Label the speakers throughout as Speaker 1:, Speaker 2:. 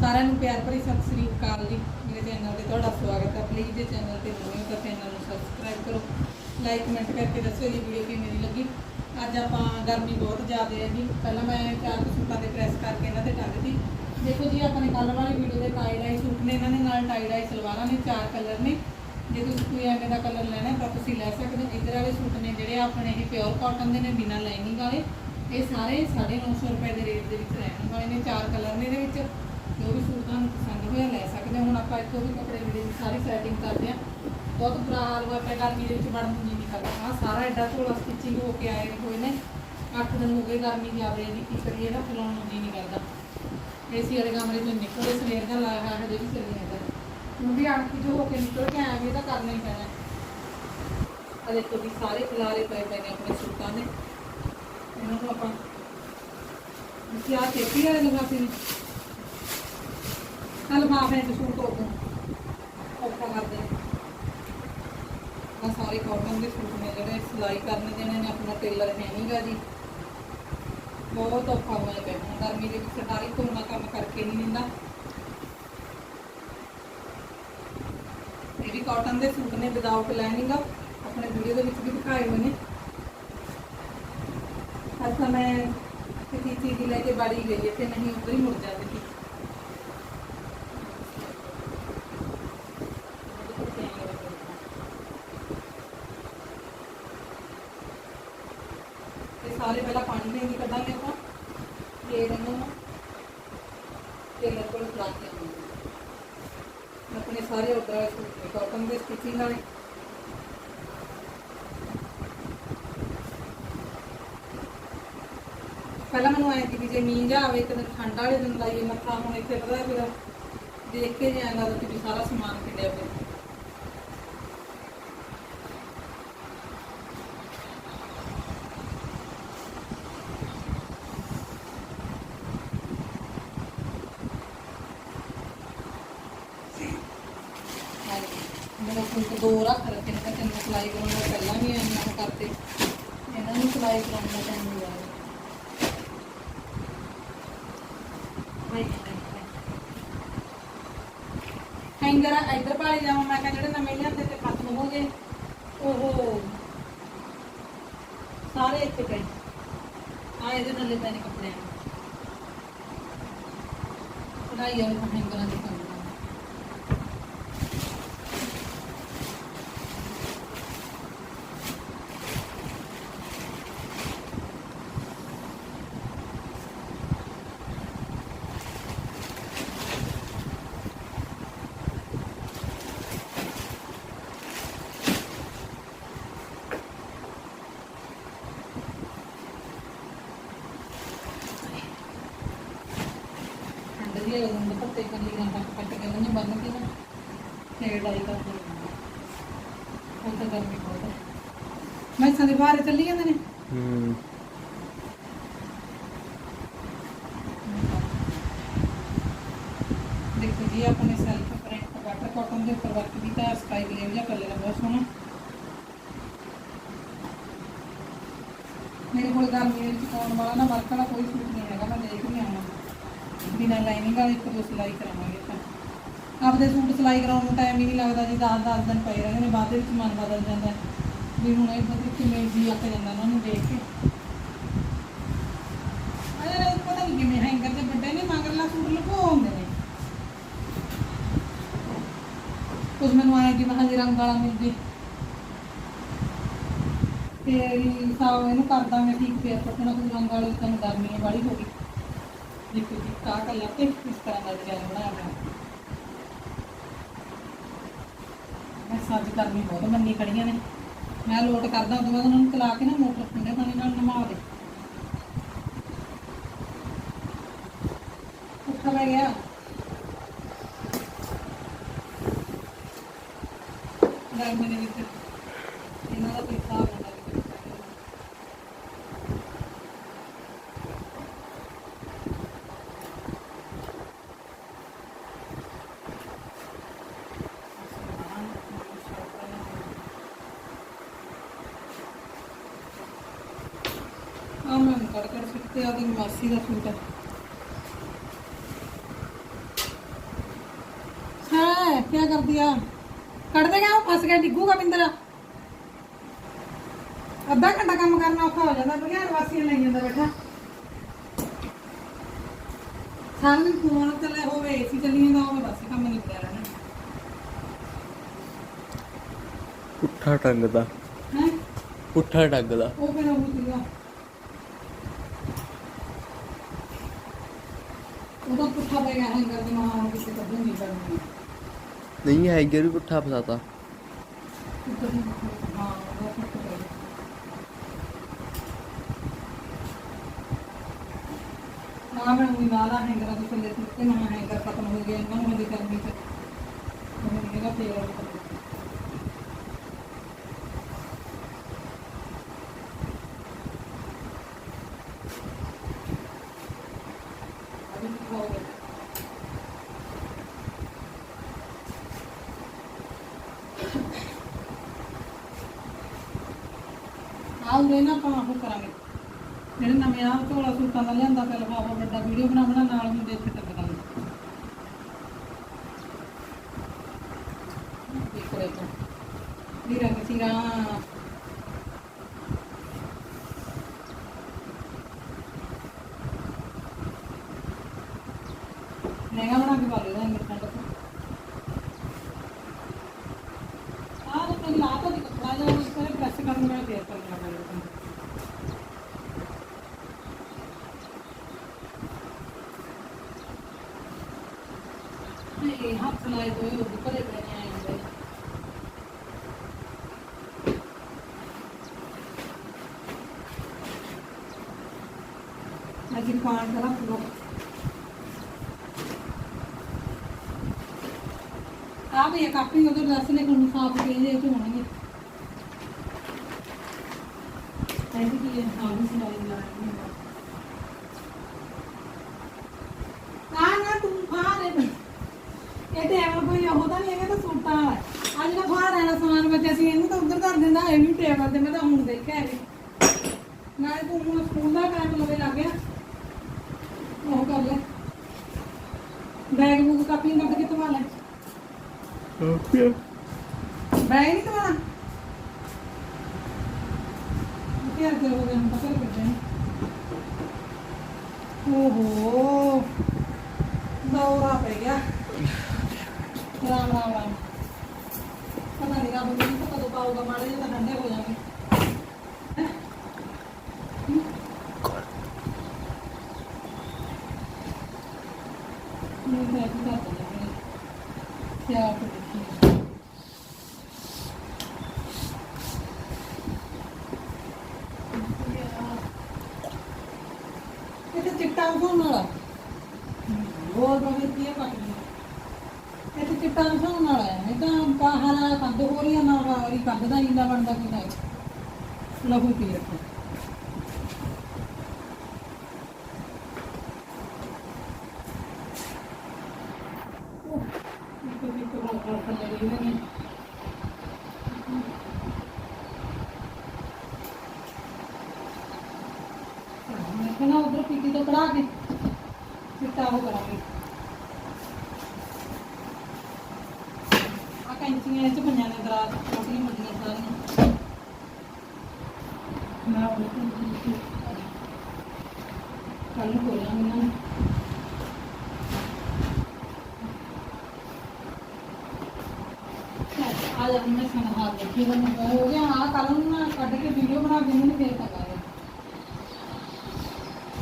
Speaker 1: ਸਾਰਿਆਂ ਨੂੰ ਪਿਆਰ ਭਰੀ ਸਤਿ ਸ੍ਰੀ ਅਕਾਲ ਜੀ। ਮੇਰੇ ਚੈਨਲ ਤੇ ਤੁਹਾਡਾ ਸਵਾਗਤ ਹੈ। ਪਲੀਜ਼ ਜੇ ਚੈਨਲ ਤੇ ਨਵੇਂ ਹੋ ਤਾਂ ਚੈਨਲ ਨੂੰ ਸਬਸਕ੍ਰਾਈਬ ਕਰੋ। ਲਾਈਕ ਕਮੈਂਟ ਕਰਕੇ ਦੱਸੋ ਜੀ ਵੀਡੀਓ ਕਿਵੇਂ ਦੀ ਲੱਗੀ। ਅੱਜ ਆਪਾਂ ਗਰਮੀ ਬਹੁਤ ਜ਼ਿਆਦਾ ਹੈ ਜੀ। ਪਹਿਲਾਂ ਮੈਂ ਚਾਰ ਕੁ ਸੂਟਾਂ ਦੇ ਪ੍ਰੈਸ ਕਰਕੇ ਇਹਨਾਂ ਤੇ ਟੰਗਦੀ ਦੇਖੋ ਜੀ ਆਪਣੇ ਕੱਲ੍ਹ ਵਾਲੀ ਵੀਡੀਓ ਦੇ ਟਾਈ ਡਾਈ ਸੂਟ ਨੇ ਇਹਨਾਂ ਦੇ ਨਾਲ ਟਾਈ ਡਾਈ ਸਲਵਾਰਾਂ ਨੇ, ਚਾਰ ਕਲਰ ਨੇ। ਜੇ ਤੁਸੀਂ ਕੋਈ ਐਵੇਂ ਦਾ ਕਲਰ ਲੈਣਾ ਤਾਂ ਤੁਸੀਂ ਲੈ ਸਕਦੇ ਹੋ। ਇੱਧਰ ਵਾਲੇ ਸੂਟ ਨੇ ਜਿਹੜੇ ਆਪਣੇ ਇਹ ਪਿਓਰ ਕਾਟਨ ਦੇ ਨੇ, ਬਿਨਾਂ ਲਾਈਨਿੰਗ ਵਾਲੇ। ਇਹ ਸਾਰੇ 950 ਰੁਪਏ ਦੇ ਰੇਟ ਦੇ ਵਿੱਚ ਰਹਿਣ ਵਾਲੇ ਨੇ। ਚਾਰ ਕਲਰ ਨੇ ਇਹਦੇ ਵਿੱਚ। ਜੋ ਵੀ ਸੂਟ ਤੁਹਾਨੂੰ ਪਸੰਦ ਹੋਇਆ ਲੈ ਸਕਦੇ ਹੋ। ਹੁਣ ਆਪਾਂ ਇੱਥੋਂ ਵੀ ਕੱਪੜੇ ਦੇ ਵਿੱਚ ਸਾਰੀ ਸੈਟਿੰਗ ਕਰਦੇ ਹਾਂ। ਬਹੁਤ ਬੁਰਾ ਹਾਲ ਹੋਇਆ ਪਿਆ। ਗਰਮੀ ਦੇ ਵਿੱਚ ਵੜਨ ਨੂੰ ਜੀ ਨਹੀਂ ਕਰਦਾ। ਆਹ ਸਾਰਾ ਐਡਾ ਝੋਲਾ ਸਟਿਚਿੰਗ ਹੋ ਕੇ ਆਏ ਹੋਏ ਨੇ। 8 ਦਿਨ ਹੋ ਗਏ ਗਰਮੀ ਦੀ ਆਵੇ ਦੀ ਕੀ ਕਰੀਏ ਨਾ ਫਲਾਉਣ ਨੂੰ ਜੀ ਨਹੀਂ ਕਰਦਾ। ਏਸੀ ਵਾਲੇ ਕਮਰੇ ਚੋਂ ਨਿਕਲੇ ਸਵੇਰ ਦਾ ਲਾਇਆ ਹੋਇਆ ਹਜੇ ਵੀ ਚੱਲੀ ਜਾਂਦਾ ਹੁਣ ਵੀ ਆਣਕੀ ਜੋ ਹੋ ਕੇ ਨਿਕਲ ਕੇ ਆਇਆ ਵੀ ਇਹ ਤਾਂ ਕਰਨਾ ਹੀ ਪੈਣਾ। ਆ ਦੇਖੋ ਵੀ ਸਾਰੇ ਖਿਲਾਰੇ ਪਏ ਪਏ ਨੇ ਆਪਣੇ ਸੂਟਾਂ ਦੇ। ਇਹਨਾਂ ਨੂੰ ਆਪਾਂ ਅਸੀਂ ਆ ਚੇਪੀ ਵਾਲੇ ਲਗਾਤੇ ਨੇ ਕੱਲ ਮਾਫੇ ਚ ਸੂਟ ਹੋ ਔਖਾ ਕਰਦੇ ਆ। ਸਾਰੇ ਕਾਟਨ ਦੇ ਸੂਟ ਨੇ ਜਿਹੜੇ ਸਿਲਾਈ ਕਰਨ ਦੇਣੇ ਨੇ ਆਪਣਾ ਟੇਲਰ ਹੈ ਨਹੀਂਗਾ ਜੀ। ਬਹੁਤ ਔਖਾ ਹੋਇਆ ਪਿਆ ਗਰਮੀ ਦੇ ਵਿੱਚ ਸਰਕਾਰੀ ਕੋਨਾ ਕੰਮ ਕਰਕੇ ਨਹੀਂ ਦਿੰਦਾ। ਇਹ ਵੀ ਕਾਟਨ ਦੇ ਸੂਟ ਨੇ ਵਿਦਆਊਟ ਲਾਈਨਿੰਗ ਆਪਣੇ ਵੀਡੀਓ ਦੇ ਵਿੱਚ ਵੀ ਦਿਖਾਏ ਹੋਏ ਨੇ। ਅੱਜ ਤਾਂ ਕਿਸੇ ਚੀਜ਼ ਦੀ ਲੈ ਕੇ ਬਾੜੀ ਗਈ ਇੱਥੇ ਨਹੀਂ ਉੱਧਰ ਹੀ ਮੁੜ ਜਾਂਦੀ ਸੀ ਇਹ ਸਾਰੇ ਪਹਿਲਾਂ ਪਾਣੀ ਦੇ ਨਹੀਂ ਕੱਢਾਂਗੇ ਆਪਾਂ, ਫੇਰ ਇਹਨਾਂ ਨੂੰ ਟੇਲਰ ਕੋਲ ਲਾ ਕੇ ਆਵਾਂਗੇ ਆਪਣੇ ਸਾਰੇ ਆਰਡਰ ਕਾਟਨ ਦੇ ਸਟਿਚਿੰਗ ਵਾਲੇ। ਪਹਿਲਾਂ ਮੈਨੂੰ ਆਇਆ ਸੀ ਜੇ ਮੀਂਹ ਜਾ ਆਵੇ, ਇੱਕ ਦਿਨ ਠੰਡ ਵਾਲੇ ਦਿਨ ਲਾਈਏ ਮੱਥਾ ਹੁਣ ਇੱਥੇ ਪਤਾ ਫਿਰ ਦੇਖ ਕੇ ਜਿਹਾ ਕਿ ਸਾਰਾ ਸਮਾਨ ਖਿੰਡਿਆ ਪਿਆ ਮੇਰੇ ਕੋਲ ਦੋ ਰੱਖ ਰੱਖੇ ਨੇ ਤਾਂ ਤਿੰਨ ਸਿਲਾਈ ਕਰਾਉਣ ਦਾ ਪਹਿਲਾਂ ਵੀ ਇੰਨਾ ਕੁ ਕਰਤੇ ਇਹਨਾਂ ਨੂੰ ਸਿਲਾਈ ਕਰਾਉਣ ਦਾ ਟਾਈਮ ਨਹੀਂ ਲੱਗਦਾ ਹੈਂਗਰ ਇੱਧਰ ਭਾਲੀ ਜਾਵਾਂ ਮੈਂ ਕਿਹਾ ਜਿਹੜੇ ਨਵੇਂ ਲਿਆਂਦੇ ਤੇ ਖਤਮ ਹੋ ਗਏ ਉਹ ਸਾਰੇ ਇੱਥੇ ਪਏ ਆ ਇਹਦੇ ਨਾਲ ਪਏ ਨੇ ਕੱਪੜੇ ਕਢਾਈ ਵਾਲੇ ਹੈਂਗਰਾਂ ਦੇ ਕੰਮ ਦੀ ਲੱਗਦਾ ਪੱਤੇ ਕੱਲੀ ਗਾਂ ਤੱਕ ਕੱਟ ਕੇ ਉਹਨੇ ਬੰਨ ਕੇ ਨਾ ਫੇਰ ਡਾਈ ਕਰ ਦਿੰਦੇ ਤਾਂ ਗਰਮੀ ਬਹੁਤ ਹੈ। ਮੈਂ ਸਾਰੇ ਬਾਹਰ ਚੱਲੀ ਜਾਂਦੇ ਨੇ।
Speaker 2: ਹੂੰ।
Speaker 1: ਦੇਖੋ ਜੀ ਆਪਣੇ ਸੈਲਫ ਪ੍ਰਿੰਟ ਵਾਟਰ ਕਾਟਨ ਦੇ ਉੱਪਰ ਵਰਕ ਕੀਤਾ ਸਕਾਈ ਬਲੂ ਜਿਹਾ ਕਲਰ ਬਹੁਤ ਸੋਹਣਾ। ਮੇਰੇ ਕੋਲ ਗਰਮੀ ਵਿੱਚ ਪਾਉਣ ਵਾਲਾ ਨਾ ਵਰਕ ਵਾਲਾ ਕੋਈ ਸੂਟ ਨਹੀਂ ਹੈਗਾ ਮੈਂ ਦੇਖ ਨਹੀਂ ਆਉਣਾ। ਬਿਨਾਂ ਲਾਈਨਿੰਗ ਵਾਲੇ ਇੱਕ ਦੋ ਸਿਲਾਈ ਕਰਾਵਾਂਗੇ ਆਪਾਂ। ਆਪਦੇ ਸੂਟ ਸਿਲਾਈ ਕਰਾਉਣ ਨੂੰ ਟਾਈਮ ਹੀ ਨਹੀਂ ਲੱਗਦਾ ਜੀ 10-10 ਦਿਨ ਪਏ ਰਹਿੰਦੇ ਨੇ, ਬਾਅਦ ਦੇ ਵਿੱਚ ਮਨ ਬਦਲ ਜਾਂਦਾ ਵੀ ਹੁਣ ਇਹ ਪਤਾ ਕਿਵੇਂ ਜੀ ਅੱਕ ਜਾਂਦਾ ਉਹਨਾਂ ਨੂੰ ਦੇਖ ਕੇ। ਅਰੇ, ਪਤਾ ਨਹੀਂ ਕਿਵੇਂ ਹੈਂਗਰ ਤੇ ਵੱਡੇ ਨੇ, ਮਗਰਲਾ ਸੂਟ ਲੁਕੋ ਹੁੰਦੇ ਨੇ। ਕੁਝ ਮੈਨੂੰ ਆਇਆ ਕਿ ਮਹਾਂ ਰੰਗ ਵਾਲਾ ਮਿਲ ਜੇ। ਤੇ ਵੀ ਇਹਨੂੰ ਕਰ ਦਾਂਗੇ ਠੀਕ ਫੇਰ ਪਟਣਾ ਕੋਈ ਰੰਗ ਵਾਲੀ ਤਾਂ ਗਰਮੀ ਹੈ ਹੋ ਗਈ। ਦੇਖੋ ਜੀ ਕਾ ਕਲਰ ਤੇ ਇਸ ਤਰ੍ਹਾਂ ਦਾ ਡਿਜ਼ਾਈਨ ਬਣਾਇਆ ਮੈਂ ਸੱਜ ਕਰਨੀ ਬਹੁਤ ਮੰਨੀ ਖੜੀਆਂ ਨੇ। ਮੈਂ ਲੋਟ ਕਰਦਾ ਉਦੋਂ ਬਾਅਦ ਉਹਨਾਂ ਨੂੰ ਚਲਾ ਕੇ ਨਾ ਮੋਟਰ ਠੰਡੇ ਪਾਣੀ ਨਾਲ ਨਮਾ ਦੇ। ਉੱਠ ਲੈ ਗਿਆ। ਗਰਮੀ ਦੇ ਵਿੱਚ ਇਹਨਾਂ ਦਾ ਕੋਈ ਹਿਸਾਬ ਹੁੰਦਾ ਨਹੀਂ ਆ ਮੈਂ ਕੱਢ ਕੱਢ ਸਿੱਟੇ ਆ ਦੀ ਮਾਸੀ ਦਾ ਸੂਟ ਹੈ ਕੀ ਕਰਦੀ ਆ? ਕੱਢ ਦੇ ਗਿਆ ਉਹ? ਫਸ ਗਿਆ ਡਿੱਗੂਗਾ ਬਿੰਦਰ। ਅੱਧਾ ਘੰਟਾ ਕੰਮ ਕਰਨਾ ਔਖਾ ਹੋ ਜਾਂਦਾ ਬਗਿਆੜ ਵਾਸੀਆਂ ਲਈ ਜਾਂਦਾ ਬੈਠਾ। ਸਾਰਾ ਦਿਨ ਫੋਨ ਚੱਲੇ ਹੋਵੇ ਏਸੀ ਚੱਲੀ ਜਾਂਦਾ ਹੋਵੇ ਬਸ ਕੰਮ ਨਹੀਂ ਪਿਆ ਰਹਿਣਾ।
Speaker 2: ਪੁੱਠਾ ਟੰਗਦਾ।
Speaker 1: ਹੈ?
Speaker 2: ਪੁੱਠਾ ਟੰਗਦਾ।
Speaker 1: ਉਹ ਫਿਰ ਉਹ ਸੀਗਾ ਉਹਦਾ ਪੁੱਠਾ ਪੈ ਗਿਆ ਹੈਂਗਰ ਦੀ ਮਾਂ ਹੁਣ ਕਿਸੇ ਕੱਢੂਗੀ ਕਰਨੀ।
Speaker 2: ਨਹੀਂ ਹੈਗਰ ਵੀ ਪੁੱਠਾ ਫਸਾਤਾ
Speaker 1: ਹਾਂ ਉਹ ਪੁੱਠਾ ਪੈ ਗਿਆ ਨਾ ਮੈਂ ਉਹ ਨਾਲਾ ਹੈਂਗਰ ਦੇ ਥੱਲੇ ਸੁੱਤੇ ਨਾ ਹੈਂਗਰ ਖਤਮ ਹੋ ਗਿਆ ਇਹਨਾਂ ਨੂੰ ਦੀ ਗਰਮੀ ਚ ਉਹ ਨਹੀਂ ਹੈਗਾ ਫੇਰ ਉਹ ਖਤਮ। ਅਭੀ ਹੋ ਗਿਆ ਆਉ ਲੈ ਨਾ ਆਪਾਂ ਉਹ ਕਰਾਂਗੇ। ਜਿਹੜੇ ਨਵੇਂ ਆ ਝੋਲਾ ਸੂਟਾਂ ਦਾ ਲਿਆਂਦਾ ਫਿਰ ਲਫਾਫਾ ਵੱਡਾ, ਵੀਡੀਓ ਬਣਾਉਣਾ ਨਾਲ ਹੁੰਦੇ ਇੱਥੇ ਟੱਕਰਾਂਗੇ ਦੇਖੋ ਇਹ ਤਾਂ। ਵੀਰਾ ਕਸੀਰਾ ਲਹਿੰਗਾ ਬਣਾ ਕੇ ਪਾ ਲੈਣਾ ਇੰਨੇ ਠੰਡ ਤੋਂ ਆਹ ਤਾਂ ਪਹਿਲਾਂ ਲਾ ਤਾਂ ਦੀ ਕੱਪੜਾ ਜਿਹਾ ਉਸ ਤੇ ਪ੍ਰੈਸ ਕਰਨ ਵਾਲਾ ਫੇਰ ਕਰਨਾ ਪਏਗਾ ਨਹੀਂ ਹੱਥ ਲਾਏ ਹੋਏ ਉਹ ਭਰੇ ਪਏ ਨੇ ਆਏ ਹੁੰਦੇ ਅੱਜ ਪਾਣ ਕਰਾ ਪੂਰਾ ਆ ਵੀ ਇਹ ਕਾਪੀ ਉਧਰ ਦੱਸ ਲੈ ਕੋਣ ਸਾਫ਼ ਕੇ ਜੇ ਤੇ ਹੋਣਗੇ ਕਹਿੰਦੀ ਕਿ ਇਹ ਹਾਂ ਵੀ ਨਾ ਨਾ ਤੂੰ ਖਾ ਲੈ ਇਹ ਤੇ ਐਵੇਂ ਕੋਈ ਉਹ ਤਾਂ ਨਹੀਂ ਹੈਗਾ ਤਾਂ ਸੂਟਾਂ ਵਾਲਾ ਹੈ। ਅੱਜ ਦਾ ਬਾਹਰ ਆਣਾ ਸਮਾਨ ਬਚਿਆ ਸੀ ਇਹਨੂੰ ਤਾਂ ਉਧਰ ਧਰ ਦਿੰਦਾ ਇਹ ਵੀ ਟੇਬਲ ਤੇ ਮੈਂ ਤਾਂ ਹੁਣ ਦੇਖਿਆ ਇਹ ਵੀ ਨਾਲੇ ਤੂੰ ਹੁਣ ਸਕੂਲ ਦਾ ਟਾਈਮ ਲਵੇ ਲੱਗ ਗਿਆ ਉਹ ਕਰ ਲੈ। ਬੈਗ ਬੂਗ ਕਾਪੀ ਕੱਢ ਕੇ ਤਵਾ ਲੈ। ਬੈਗ ਨਹੀਂ ਤਵਾਣਾ ਕੀ ਕਰ ਹੋ ਗਿਆ ਹੁਣ ਪਤਾ ਲੱਗਦਾ ਹੈ ਓਹੋ। ਦੌਰਾ ਪੈ ਗਿਆ। ਰਾਮ ਰਾਮ ਰਾਮ। ਪਤਾ ਨਹੀਂ ਰੱਬ ਮੈਨੂੰ ਤਾਂ ਕਦੋਂ ਪਾਊਗਾ ਮਾੜੇ ਜਿਹਾ ਤਾਂ ਠੰਡੇ ਹੋ ਜਾਣਗੇ ਹੈਂ? ਨਹੀਂ ਮੈਂ ਕੀ ਕਰ ਦਿੰਦਾ ਕਿਆ ਕਰੀਏ ਇਹ ਤਾਂ ਚਿੱਟਾ ਉਗਾਉਣ ਵਾਲਾ। ਹੋਰ ਬਵੇ ਕੀ ਹੈ ਪੱਟ ਇਹ ਤਾਂ ਚਿੱਟਾ ਉਗਾਉਣ ਵਾਲਾ ਹੈ। ਇਹ ਤਾਂ ਬਾਹਰ ਕੰਦ ਹੋ ਰਹੀ ਨਾਲ ਨਾ ਕੰਦ ਦਾ ਇੰਦਾ ਬਣਦਾ ਕੋਈ ਨਹੀਂ। ਲਹੂ ਪੀ ਰੱਖੋ ਉਹ ਇੱਕ ਇੱਕ ਹੋਰ ਕਰ ਥੱਲੇ ਰਹੀ ਨੇ ਮੈਂ ਕਹਿੰਦਾ ਉਧਰ ਪੀਤੀ ਤੋਂ ਕਢਾ ਕੇ ਚਿੱਟਾ ਉਹ ਕਰਾਂਗੇ ਆ ਕੈਂਚੀਆਂ ਇਹ ਚ ਪੰਜਾਂ ਦੇ ਦਰਾਜ਼ ਛੋਟੀਆਂ ਵੱਡੀਆਂ ਸਾਰੀਆਂ ਮੈਂ ਉਹ ਕੱਲ ਨੂੰ ਖੋਲਾਂਗੇ ਇਹਨਾਂ ਨੂੰ ਆ ਜਾ ਮੈਂ ਸਾਨੂੰ ਹੋ ਗਿਆ ਆ ਕੱਲ ਨੂੰ ਨਾ ਕੱਢ ਕੇ ਵੀਡੀਓ ਬਣਾ ਕੇ ਮੈਨੂੰ ਫੇਰ ਤੱਕਾਂਗੇ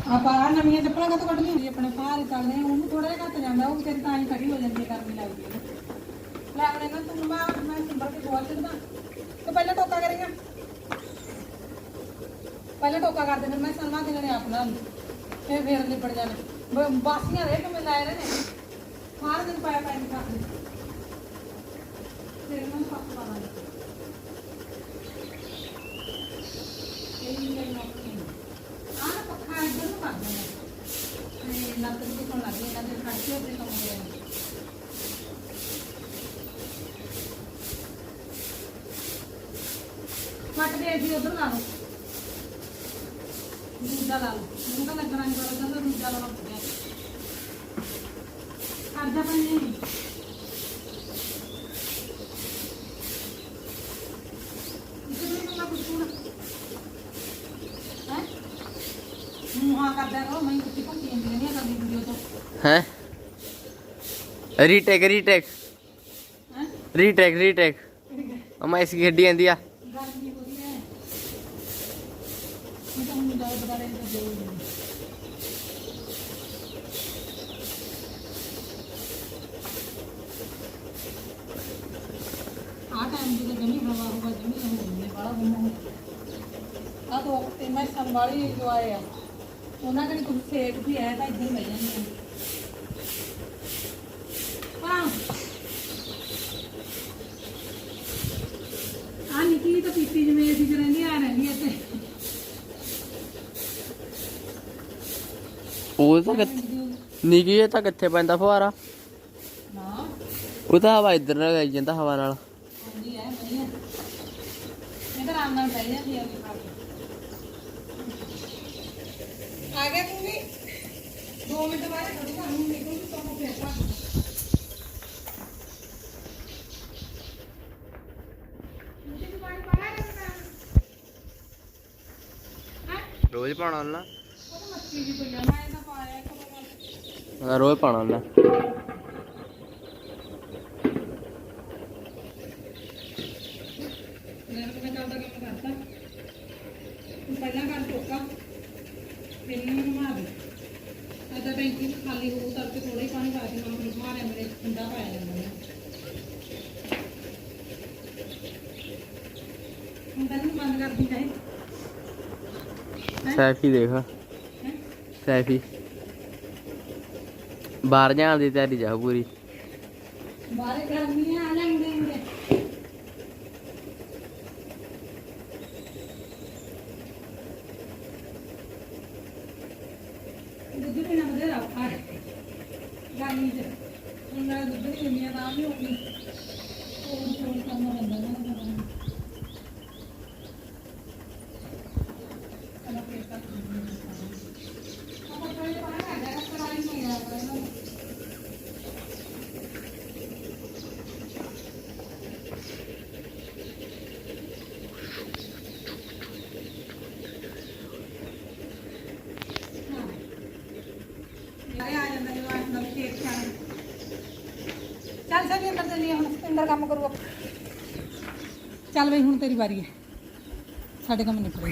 Speaker 1: ਆਪਾਂ ਆਹ ਨਵੀਆਂ ਚੱਪਲਾਂ ਕਦੋਂ ਕੱਢ ਲਈ ਆਪਣੇ ਭਾਰ ਚੱਲਦੇ ਆ, ਉਹਨੂੰ ਥੋੜਾ ਜਿਹਾ ਘੱਟ ਜਾਂਦਾ, ਉਹ ਵਿਚਾਰੀ ਤਾਂ ਹੀ ਖੜੀ ਹੋ ਜਾਂਦੀ ਗਰਮੀ ਲੱਗਦੀ ਹੈ ਲੈ ਆਪਣੇ ਨਾ ਤੂੰ ਮੈਂ ਮੈਂ ਸਿੰਬਰ ਕੇ ਗੋਲ ਚੜਦਾ ਤੂੰ ਪਹਿਲਾਂ ਟੋਕਾ ਕਰੇਗਾ। ਪਹਿਲਾਂ ਟੋਕਾ ਕਰਦੇ ਫਿਰ ਮੈਂ ਸਲਮਾ ਦੇ ਨੇ ਆਪਣਾ ਫਿਰ ਫੇਰ ਲਿਪੜ ਜਾਣਾ। ਬ- ਬਾਸੀਆਂ ਰੇ ਕਿ ਮੈਂ ਲਾਏ ਰਹੇ ਨੇ। ਸਾਰਾ ਦਿਨ ਪਾਇਆ ਪਾਇਆ ਨਹੀਂ ਖਾਂਦੇ ਫਿਰ ਮੈਂ ਪੱਕ ਪਾਣਾ ਇਹ ਨਹੀਂ ਕਰਨਾ ਆਹ ਪੱਖਾ ਇੱਧਰ ਨੂੰ ਕਰ ਦੇਣਾ ਤੇ ਲੱਤ ਨੂੰ ਕੋਲ ਲੱਗ ਗਿਆ ਤੇ ਖੜ ਕੇ ਆਪਣੇ ਕੰਮ ਹੋ ਜਾਣਾ ਕੱਟ ਦੇ ਜੀ ਉਧਰ ਲਾ ਲਓ। ਦੂਜਾ ਲਾ ਲਓ। ਮੈਨੂੰ ਤਾਂ ਲੱਗਣਾ ਨਹੀਂ ਪਤਾ ਦੂਜਾ ਲਾ ਲਓ ਕਰ ਜਾ ਪੰਨੇ
Speaker 2: ਹੈ ਰੀਟੇਕ ਰੀਟੇਕ
Speaker 1: ਹੈ
Speaker 2: ਰੀਟੇਕ ਰੀਟੇਕ ਅਮਾ ਇਸ ਗੱਡੀ ਆਂਦੀ ਆ।
Speaker 1: ਗਰਮੀ ਹੋ ਰਹੀ ਹੈ। ਇਹ ਤਾਂ ਹੁਣ ਦਾ ਬਤਾ ਰਹੇ ਤਾਂ ਨਹੀਂ ਆ ਟਾਈਮ ਜਦੋਂ ਜਮੀ ਹਵਾ ਹੋਗਾ ਜਮੀ ਹੋਣੀ ਬੜਾ ਗੁੰਮ ਹੋ ਆ ਦੋ ਤੇ ਮੈਂ ਸੰਭਾਲੀ ਜੋ ਆਏ ਆ। ਉਹਨਾਂ ਦੇ ਕੁਝ ਸੇਕ ਵੀ ਹੈ ਤਾਂ ਇੱਧਰ ਮਿਲ ਜਾਂਦੇ ਆ। ਹਾਂ ਆ ਨਿੱਕੀ ਤਾਂ ਪੀਤੀ ਜਿਵੇਂ ਅਸੀਂ ਰਹਿੰਦੀ ਆ ਰਹਿੰਦੀ ਇੱਥੇ।
Speaker 2: ਉਹ ਤਾਂ ਕਿੱਥੇ ਨਿੱਕੀ ਇਹ ਤਾਂ ਕਿੱਥੇ ਪੈਂਦਾ ਫੁਹਾਰਾ?
Speaker 1: ਨਾ
Speaker 2: ਉਹ ਤਾਂ ਹਵਾ ਇੱਧਰ ਨਾਲ ਗਈ ਜਾਂਦਾ ਹਵਾ ਨਾਲ।
Speaker 1: ਆਉਂਦੀ ਹੈ ਵਧੀਆ ਇਹ ਤਾਂ ਆਰਾਮ ਨਾਲ ਬਹਿ ਜਾਂਦੀ ਹੈ ਉਹ ਖਾ ਕੇ ਆ ਗਿਆ ਤੂੰ ਵੀ? 2 ਮਿੰਟ ਬਾਅਦ ਖੜੂਗਾ ਹੁਣ ਨਿਕਲ ਤੂੰ ਤੋਂ ਫੇਰ ਪਾ
Speaker 2: ਰੋਜ਼
Speaker 1: ਉਹ ਤਾਂ ਮੱਛੀ ਦੀ ਪਈ ਆ ਮੈਂ ਤਾਂ ਪਾਇਆ
Speaker 2: ਮੈਂ ਰੋਜ਼ ਪਾਣਾ ਉਹਨਾਂ
Speaker 1: ਮੈਂ ਤਾਂ ਕੱਲ ਦਾ ਕੰਮ ਕਰਤਾ ਤੂੰ ਪਹਿਲਾਂ ਕਰ ਟੋਕਾ ਫਿਰ ਇਹਨੂੰ ਘੁਮਾ ਦੇ ਟੈਂਕੀ ਖਾਲੀ ਹੋਊ ਤਾਂ ਤੇ ਥੋੜਾ ਹੀ ਪਾਣੀ ਪਾ ਕੇ ਮੈਂ ਘੁਮਾ ਰਿਆ ਮੇਰੇ ਠੰਡਾ ਪਾਇਆ ਜਾਂਦਾ ਹੈ ਹੁਣ ਤਾਂ ਇਹਨੂੰ ਬੰਦ ਕਰ ਦਿੰਦਾ ਹੈ?
Speaker 2: ਸੈਫੀ ਦੇਖ? ਸੈਫੀ ਬਾਹਰ ਜਾਣ ਦੀ ਤਿਆਰੀ ਜਾ ਪੂਰੀ।
Speaker 1: ਬਾਹਰ ਗਰਮੀ ਆ ਲੈ ਪੀਣਾ ਬਦੇਰਾ ਗਰਮੀ ਚ ਹੁਣ ਮੈਂ ਦੁੱਧ ਨਹੀਂ ਪੀਂਦੀ ਆ ਤਾਂ ਵੀ ਹੋਣੀ ਉਹ ਫੋਨ ਕਰਨਾ ਪੈਂਦਾ ਨਾ ਪਤਾ ਨਹੀਂ ਕਲਾ ਪੇਟ ਤੱਕ ਆਪਾਂ ਕੋਈ ਬਾਹਰ ਆ ਜਾਏਗਾ ਕਰਾਈ ਨਹੀਂ ਆ ਰਿਹਾ ਸਾਰੇ ਆ ਜਾਂਦਾ ਜਦੋਂ ਆ ਜਾਂਦਾ ਵੀ ਖੇਤ ਖਾਣ ਚੱਲ ਸਭੀ ਅੰਦਰ ਚੱਲੀਏ ਹੁਣ ਅੰਦਰ ਕੰਮ ਕਰੂ ਆਪਾਂ। ਚੱਲ ਬਈ ਹੁਣ ਤੇਰੀ ਵਾਰੀ ਹੈ। ਸਾਡੇ ਕੰਮ ਨਿਪੜੇ